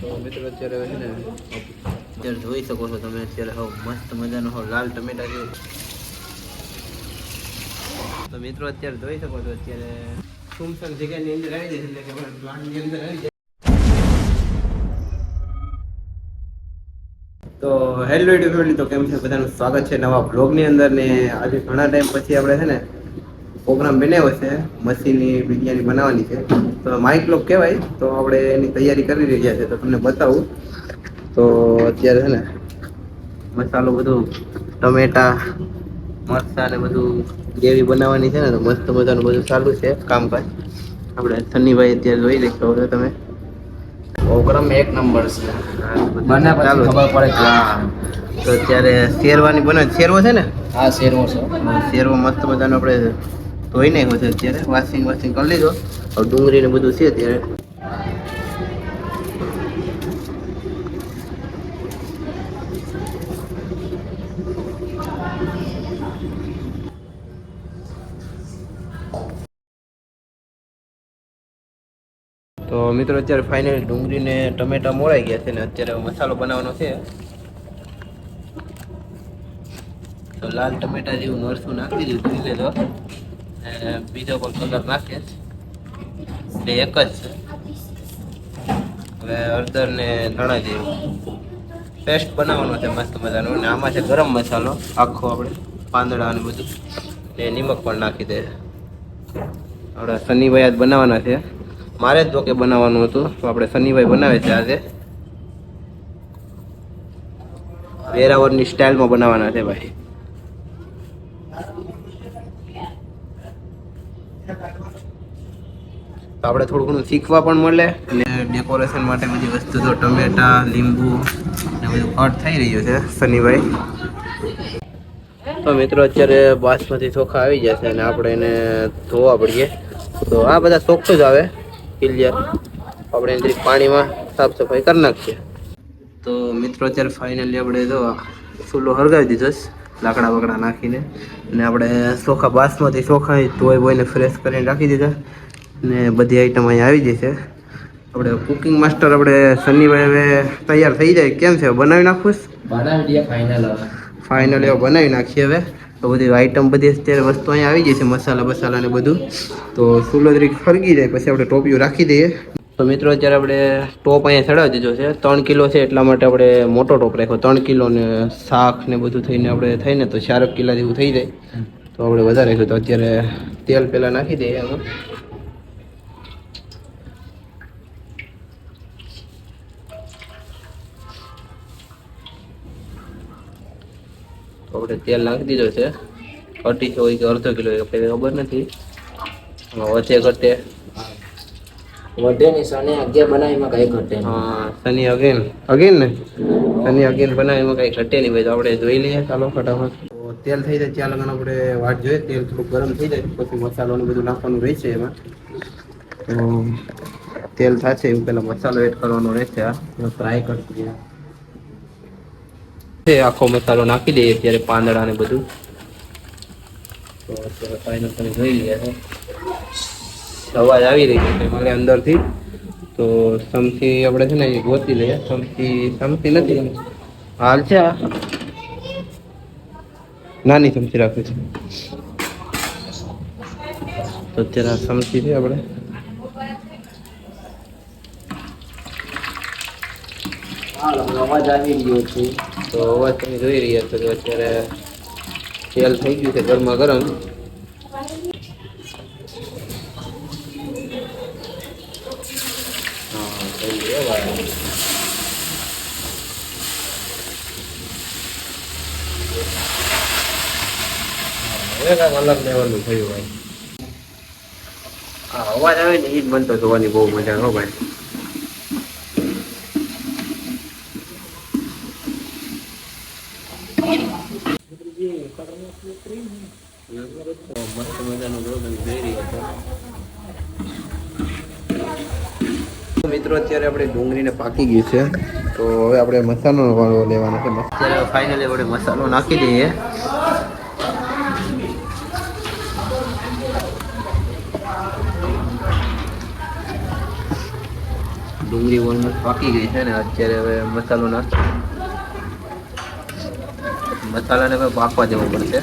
તો મિત્રો અત્યારે અત્યારે જોઈ શકો છો તમે અત્યારે હવ મસ્ત મજાનો હવ લાલ ટમેટા જેવું. તો મિત્રો અત્યારે જોઈ શકો છો અત્યારે સુમસન જગ્યાની અંદર આવી જશે એટલે કે પ્લાન્ટની અંદર આવી જાય. તો હેલો યુટ્યુબ ફેમિલી તો કેમ છે? બધાનું સ્વાગત છે નવા બ્લોગની અંદર ને આજે ઘણા ટાઈમ પછી આપણે છે ને પ્રોગ્રામ બનાવ્યો છે મસીની બિરયાની બનાવવાની છે. તો માઇક લોક કહેવાય તો આપણે એની તૈયારી કરી રહ્યા છે તો તમને બતાવું. તો અત્યારે છે ને મસાલો બધું ટમેટા મરચાં ને બધું ગ્રેવી બનાવવાની છે ને તો મસ્ત મજાનું બધું ચાલુ છે કામકાજ. આપણે સન્નીભાઈ અત્યારે જોઈ લેશો હવે તમે? પ્રોગ્રામ એક નંબર છે. બને ચાલુ ખબર પડે તો અત્યારે શેરવાની બને શેરવો છે ને? આ શેરવો છે. શેરવો મસ્ત મજાનો આપણે ધોઈ નાખ્યો છે અત્યારે વોશિંગ વોશિંગ કરી લીધો. હવે ડુંગળી ને બધું છે અત્યારે. તો મિત્રો, અત્યારે ફાઇનલી ડુંગળી ને ટમેટા મોળાઈ ગયા છે ને અત્યારે મસાલો બનાવવાનો છે. તો લાલ ટમેટા જેવું નરસું નાખી દીધું, જોઈ લેજો. બીજો પણ કલર નાખે. એટલે એક જ છે. હવે હળદર ને ધાણા જેવું પેસ્ટ બનાવવાનો છે મસ્ત મજાનો. અને આમાં છે ગરમ મસાલો, આખો આપણે પાંદડા અને બધું. ને નિમક પણ નાખી દે. આપણે શનિભાઈ આજ બનાવવાના છે. મારે જ જોકે બનાવવાનું હતું, તો આપણે શનિભાઈ બનાવે છે આજે. વેરાવળની સ્ટાઇલમાં બનાવવાના છે ભાઈ. આપણે થોડું ઘણું શીખવા પણ મળે. અને ડેકોરેશન માટે બધી વસ્તુ તો ટમેટા, લીંબુ ને બધું કટ થઈ રહ્યું છે શનિભાઈ તો મિત્રો, અત્યારે બાસમતી ચોખા આવી જશે અને આપણે એને ધોવા પડીએ. તો આ બધા ચોખ્ખું જ આવે. ક્લિયર આપણે એની પાણીમાં સાફ સફાઈ કરી નાખીએ. તો મિત્રો, અત્યારે ફાઇનલી આપણે તો ચૂલો હળગાવી દીધો લાકડા બકડા નાખીને. અને આપણે ચોખા, બાસમતી ચોખા ધોઈ બોઈને ફ્રેશ કરીને રાખી દીધા. ને બધી આઈટમ અહીંયા આવી જશે આપણે કુકિંગ માસ્ટર આપણે શનિવારે તૈયાર થઈ જાય. કેમ છે? બનાવી નાખવું ફાઈનલ બનાવી ફાઇનલ ફાઇનલ એવો બનાવી નાખીએ હવે. તો બધી આઈટમ બધી અત્યારે વસ્તુ અહીંયા આવી જશે મસાલા બસાલા ને બધું. તો સુલદરી ફરગી જાય પછી આપણે ટોપિયું રાખી દઈએ. તો મિત્રો અત્યારે આપણે ટોપ અહીંયા ચડાવી દીધો છે. ત્રણ કિલો છે એટલા માટે આપણે મોટો ટોપ રાખ્યો. ત્રણ કિલો ને શાક ને બધું થઈને આપણે થઈને તો ચારક કિલા જેવું થઈ જાય. તો આપણે વધારે રાખ્યું. તો અત્યારે તેલ પહેલાં નાખી દઈએ એમાં. તો આપણે તેલ નાખી દીધો છે. અઢીસો હોય કે અડધો કિલો હોય આપણે ખબર નથી. વધે ઘટે. વધે ની શનિ અગિયાર બનાવીમાં કઈ ઘટે હા શનિ અગેન અગેન ને? શનિ અગેન બનાવીમાં કઈ ઘટે નહીં. ભાઈ તો આપણે જોઈ લઈએ. ચાલો ફટાફટ. તો તેલ થઈ જાય ત્યાં લગન આપણે વાટ જોઈએ. તેલ થોડું ગરમ થઈ જાય પછી મસાલો ને બધું નાખવાનું રહેશે એમાં. તો તેલ થશે એવું પેલા મસાલો એડ કરવાનો રહેશે આ ફ્રાય કરશું છે, આખો મસાલો નાખી દઈએ ત્યારે પાંદડા ને બધું. અવાજ આવી રહી છે મારે અંદરથી. તો સમથી આપણે છે ને ગોતી લઈએ. સમથી સમથી નથી હાલ છે નાની સમથી રાખવી છે. તો અત્યારે આ સમથી છે આપણે. અવાજ આવી રહ્યો છે. તો અવાજ તમે જોઈ રહ્યા છો કે અત્યારે તેલ થઈ ગયું છે ગરમા ગરમ. અલગ લેવલનું થયું ભાઈ અવાજ આવે ને એ જ બનતો જોવાની બહુ મજા હો ભાઈ. મિત્રો, અત્યારે આપણે ડુંગળીને પાકી ગઈ છે. તો હવે આપણે મસાલો લેવાનો છે. અત્યારે ફાઇનલી આપણે મસાલો નાખી દઈએ. ડુંગળી ઓલમોસ્ટ પાકી ગઈ છે ને અત્યારે હવે મસાલો નાખ મસાલાને હવે પાકવા દેવો પડશે.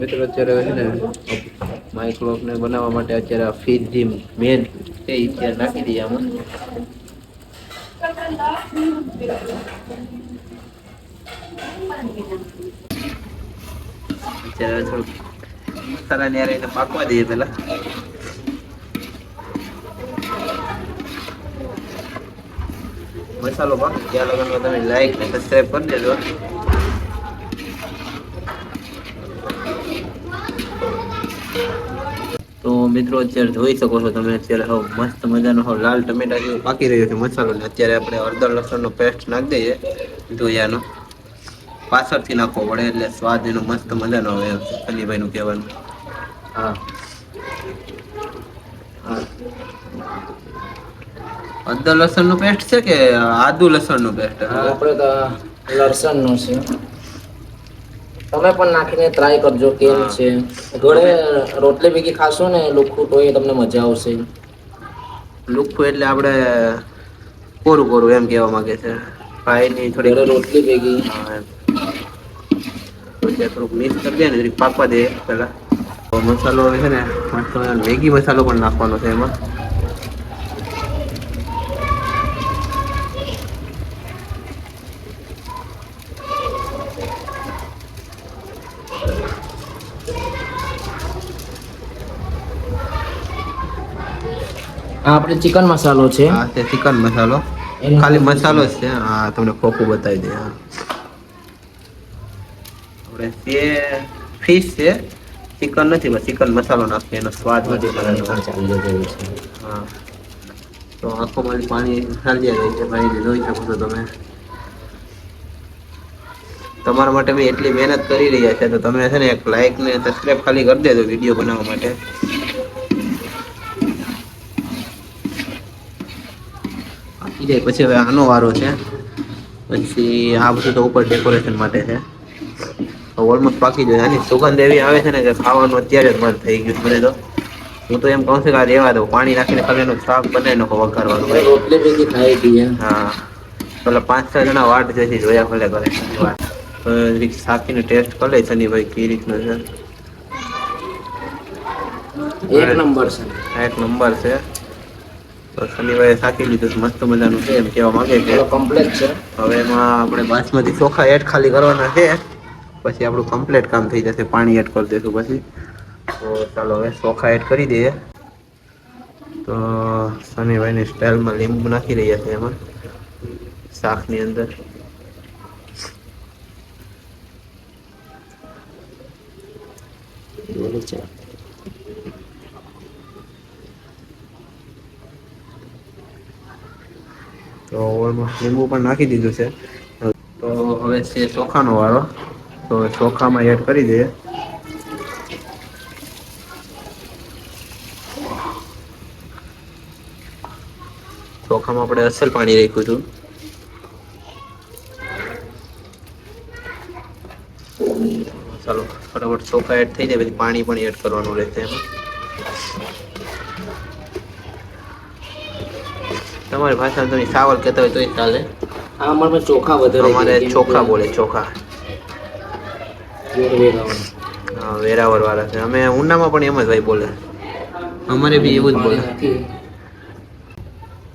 મિત્રો, અત્યારે છે ને માઇક્રોવને બનાવવા માટે અત્યારે ફીડ જે મેન એ અત્યારે નાખી દઈએ આમાં. અત્યારે થોડુંક મસાલા ને યાર એને પાકવા દઈએ પેલા મસાલો પાક ત્યાં લગનમાં તમે લાઈક ને સબસ્ક્રાઈબ કરી દેજો મિત્રો અત્યારે જોઈ શકો છો તમે અત્યારે હવે મસ્ત મજાનો હવે લાલ ટમેટા જેવું પાકી રહ્યો છે મસાલો ને અત્યારે આપણે અડધા લસણનો પેસ્ટ નાખી દઈએ ધોયાનો પાછળથી નાખવો પડે એટલે સ્વાદ એનો મસ્ત મજાનો આવે અલીભાઈનું કહેવાનું. હા. હળદર લસણનો પેસ્ટ છે કે આદુ લસણનો પેસ્ટ આપણે તો લસણનો છે. તમે પણ નાખીને ટ્રાય કરજો કેમ છે? ઘરે રોટલી ભેગી ખાશો ને લુખ્ખું તો એ તમને મજા આવશે. લુખ્ખું એટલે આપણે કોરું કોરું એમ કહેવા માંગે છે. ભાઈની થોડી રોટલી ભેગી. થોડુંક મિક્સ કરી દે ને જરીક પાકવા દે પહેલા. મસાલો છે ને મસ્ત મેગી મસાલો પણ નાખવાનો છે એમાં. આપણે ચિકન મસાલો છે. આ તે ચિકન મસાલો ખાલી મસાલો જ છે. હા તમને ખોખું બતાવી દે હા. આપણે તે ફિશ છે ચિકન નથી બસ ચિકન મસાલો નાખીએ એનો સ્વાદ વધે છે. હા. તો આખો મારી પાણી ચાલ્યા જાય છે ભાઈ જોઈ શકો છો તમે. તમારા માટે મેં એટલી મહેનત કરી રહ્યા છે તો તમે છે ને એક લાઈક ને સબસ્ક્રાઇબ ખાલી કરી દેજો વીડિયો બનાવવા માટે. પાકી જાય પછી હવે આનો વારો છે. પછી આ બધું તો ઉપર ડેકોરેશન માટે છે. ઓલમોસ્ટ પાકી જાય. આની સુગંધ એવી આવે છે ને કે ખાવાનું અત્યારે જ મન થઈ ગયું મને તો. હું તો એમ કહું છું કે આ રેવા દઉં. પાણી નાખીને ખાલી એનું શાક બનાવી નાખો વઘારવાનું. હા. પેલા પાંચ છ જણા વાટ જોઈતી જોયા ભલે કરે શાકીને ટેસ્ટ કરે શનિભાઈ કઈ રીતનું છે. એક નંબર છે. એક નંબર છે. તો શનિભાઈ શાકી લીધું મસ્ત મજાનું છે એમ કહેવા માંગે છે. કમ્પ્લેટ છે. હવે એમાં આપણે બાસમતી ચોખા એડ ખાલી કરવાના છે. પછી આપણું કમ્પ્લીટ કામ થઈ જશે પાણી એડ કરી દઈશું પછી. તો ચાલો હવે ચોખા એડ કરી દઈએ. તો શનિભાઈની સ્ટાઇલમાં લીંબુ નાખી રહ્યા છે એમાં. શાકની અંદર. Thank છે. તો ઓલમોસ્ટ લીંબુ પણ નાખી દીધું છે. તો હવે છે ચોખાનો વાળો. તો ચોખામાં એડ કરી દઈએ. ચોખામાં આપણે અસલ પાણી રાખ્યું હતું. ચાલો, ફટાફટ ચોખા એડ થઈ જાય, પછી પાણી પણ એડ કરવાનું રહેશે એમાં. તમારી ભાષામાં તમે સાવલ કહેતા હોય તોય ચાલે. અમારે ચોખા વધારે અમારે ચોખા બોલે ચોખા. હા વેરાવર વાળા છે. અમે ઉનામાં પણ એમ જ ભાઈ બોલે. અમારે બી એવું જ બોલે.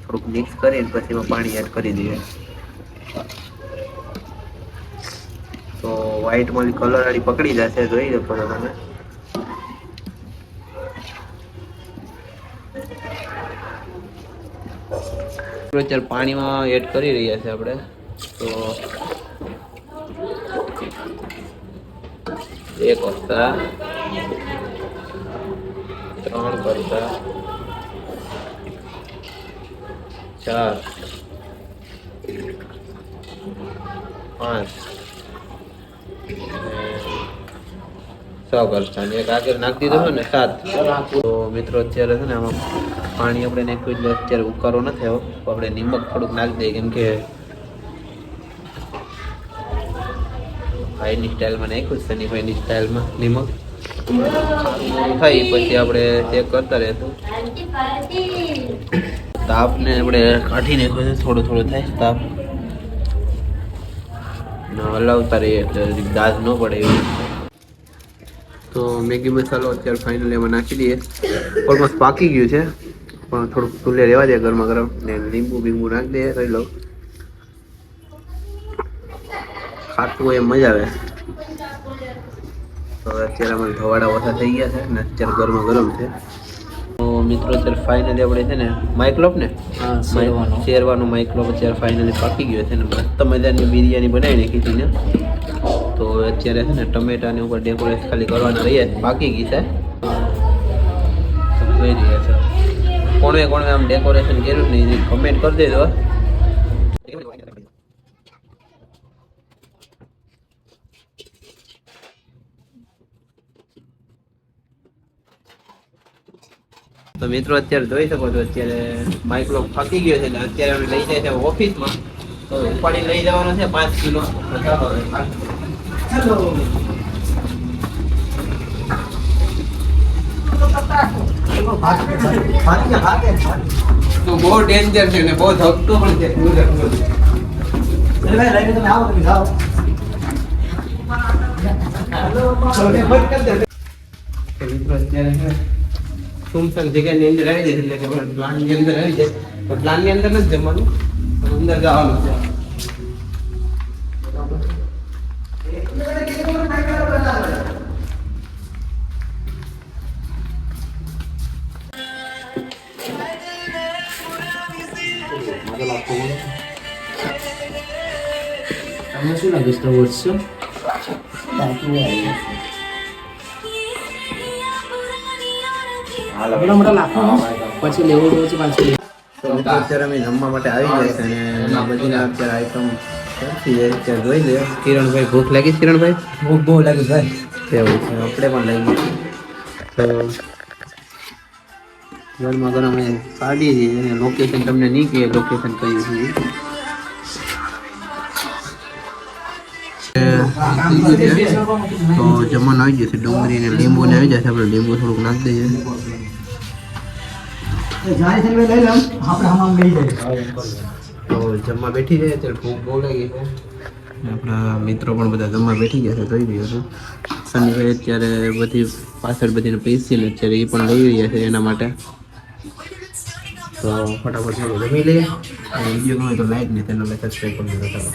થોડુંક મિક્સ કરીને પછી એમાં પાણી એડ કરી દઈએ. તો વ્હાઈટ મળી કલર વાળી પકડી જશે જોઈ લો છો તમે. અત્યારે પાણીમાં એડ કરી રહ્યા છે આપણે. તો એક વસ્તા ત્રણ કરતા ચાર, પાંચ છ કરતા. એક આગળ નાખી દીધો ને, સાત. તો મિત્રો અત્યારે છે ને આમાં પાણી આપણે નાખ્યું એટલે અત્યારે ઉકારો નથી આવ્યો. તો આપણે નિમક થોડુંક નાખી દઈએ કેમ કે ભાઈની સ્ટાઇલમાં નાખ્યું છે, શનિભાઈની સ્ટાઇલમાં નિમક. થાય પછી આપણે ચેક કરતા રહેશું. તાપને આપણે કાઢી નાખ્યો છે, થોડો થોડો થાય તાપ. હલાવતા રહીએ એટલે દાજ ન પડે એવું તો મેગી મસાલો અત્યારે ફાઇનલી એમાં નાખી દઈએ. ઓલમોસ્ટ પાકી ગયું છે. પણ થોડુંક ચૂલે રહેવા દે ગરમા ગરમ. ને લીંબુ બીંબુ નાખી દે રહી લો ખાતું હોય એમ મજા આવે. તો અત્યારે અમારે ધવાડા ઓછા થઈ ગયા છે ને અત્યારે ગરમા ગરમ છે. તો મિત્રો અત્યારે ફાઇનલી આપણે છે ને માઇક્લોપ ને? શેરવાનો. માઇક્રોબ અત્યારે ફાઇનલી પાકી ગયો છે ને મસ્ત મજાની બિરયાની બનાવી નાખી હતી ને. તો અત્યારે છે ને ટમેટાની ઉપર ડેકોરેટ ખાલી કરવાની રહી બાકી ગઈ છે. કોણે કોણે આમ ડેકોરેશન કર્યું ને એ કમેન્ટ કરી દેજો. તો મિત્રો અત્યારે જોઈ શકો છો, અત્યારે માઇક્રો ફાકી ગયો છે એટલે અત્યારે અમે લઈ જાય છે ઓફિસમાં તો ઉપાડી લઈ જવાનો છે પાંચ કિલો. તો બહુ ડેન્જર છે ને બહુ ધકતો પણ છે જગ્યાની અંદર આવી જાય એટલે પ્લાનની અંદર આવી જાય. તો પ્લાનની અંદર નથી જમવાનું અંદર જવાનું છે. લાગે છે વધશો આપણા મોટા લાખો પછી લેવું છે પાછું તો અત્યારે અમે જમવા માટે આવી ગયા છે અને બધી અત્યારે આઈટમ જોઈ લે. કિરણભાઈ ભૂખ લાગી કિરણભાઈ? ભૂખ બહુ લાગે ભાઈ એવું છે. આપણે પણ લઈ તો ગરમા ગરમ એ કાઢીએ છીએ અને લોકેશન તમને નહીં કહે લોકેશન કયું છે તો જમવાનું આવી જશે ડુંગળી ને લીંબુ ને આવી જશે આપણે લીંબુ થોડુંક નાખી દઈએ તો જમવા બેઠી જાય આપણા મિત્રો પણ બધા જમવા બેઠી ગયા છે જોઈ રહ્યો શનિભાઈ અત્યારે બધી પાછળ બધીને પૈસી ને અત્યારે એ પણ લઈ રહ્યા છે એના માટે તો ફટાફટ ચાલો જમી લઈએ. વીડિયો ગમે તો લાઈક ને ચેનલને સબસ્ક્રાઈબ કરી ચાલો